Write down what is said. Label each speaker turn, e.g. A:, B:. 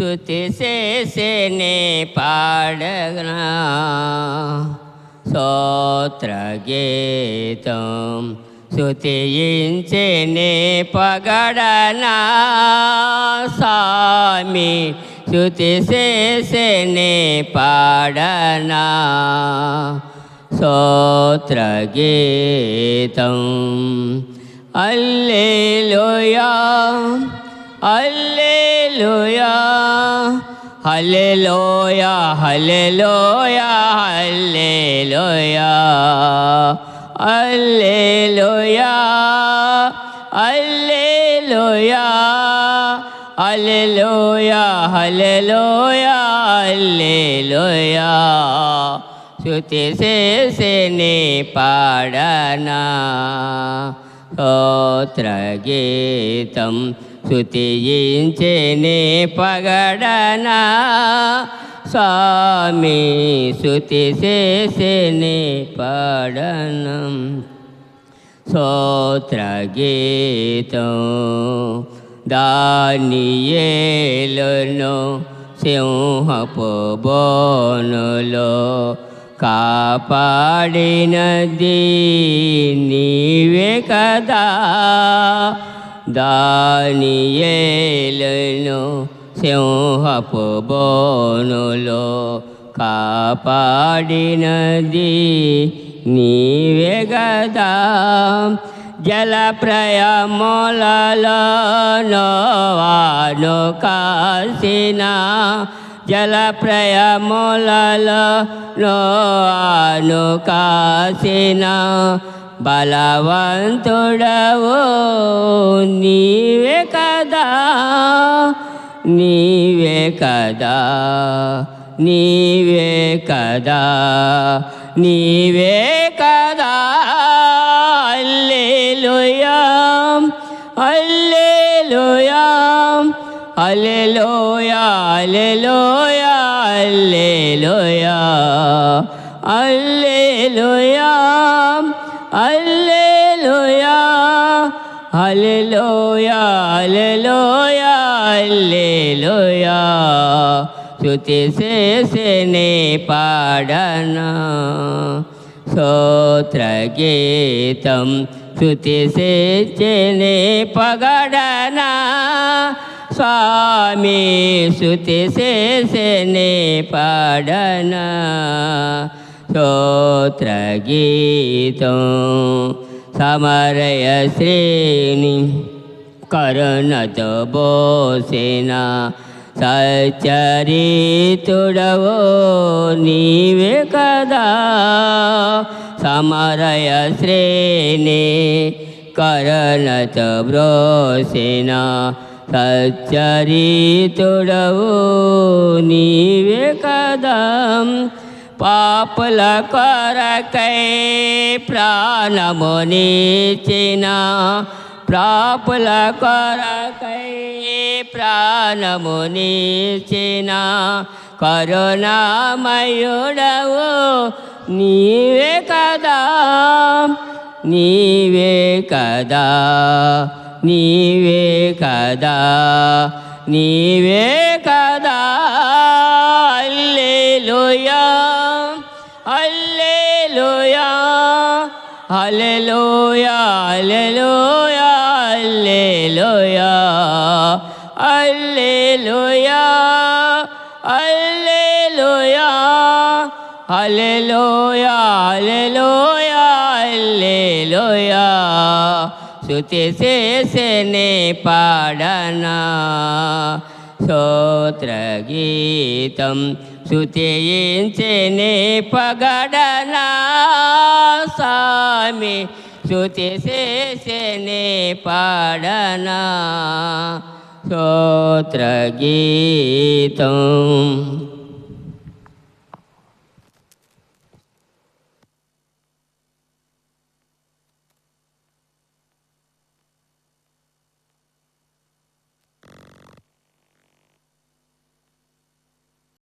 A: ಸ್ತುತಿ ಸೇನೆ ಪಾಡಗನ స్తోత్ర గీతం స్తుతించని పగడనా సామి స్తుతి చేసని పాడనా స్తోత్ర గీతం అల్లెలుయా అల్లెలుయా హల్లెలూయా హల్లెలూయా హల్లెలూయా హల్లెలూయా హల్లెలూయా హల్లెలూయా హల్లెలూయా హల్లెలూయా. శృతి చేసేనే పాడనా స్తోత్రగీతం శృతించేనే పగడనా. స్వామి శృతి చేసేనే పాడనం. స్తోత్రగీతం దానియేలును సింహపు బోనులో కాపాడినది నీవే కదా. దానియేలను సింహపు బోనులో కాపాడినది నీవే గదా. జల నోవాను కాసిన జల ప్రయములలో నోవాను కాసిన బలవంతుడవు. నీవే కదా నీవే కదా నీవే కదా నీవే కదా. Alleluia alleluia alleluia alleluia alleluia alleluia alleluia. Alleluia alleluia శృతి చేసేనే పాడనా. స్తోత్రగీతం శృతి చేసేనే పగడనా. స్వామి శృతి చేసేనే పాడనా. స్తోత్రగీతం సమరయ శ్రేణి కరుణతో బోసిన సచరితుడవో నీవే కదా. సమరయ శ్రేణి కరుణతో బ్రోసిన సచ్చరితుడవు నీవే కదా. పాపుల కొరకై ప్రాణమునిచిన ప్రాపుల కొరకై ప్రాణమునిచిన కరుణామయుడవు నీవే కదా నీవే కదా నీవే కదా నీవే కదా. Aleluya, aleluya, aleluya, aleluya, aleluya, aleluya, aleluya, aleluya. శృతి శేషని పాడనా స్తోత్రగీతం శృతించని పగడనా स्वामी श्रुति से ने पढ़ना सोत्र स्तोत्रगीतम्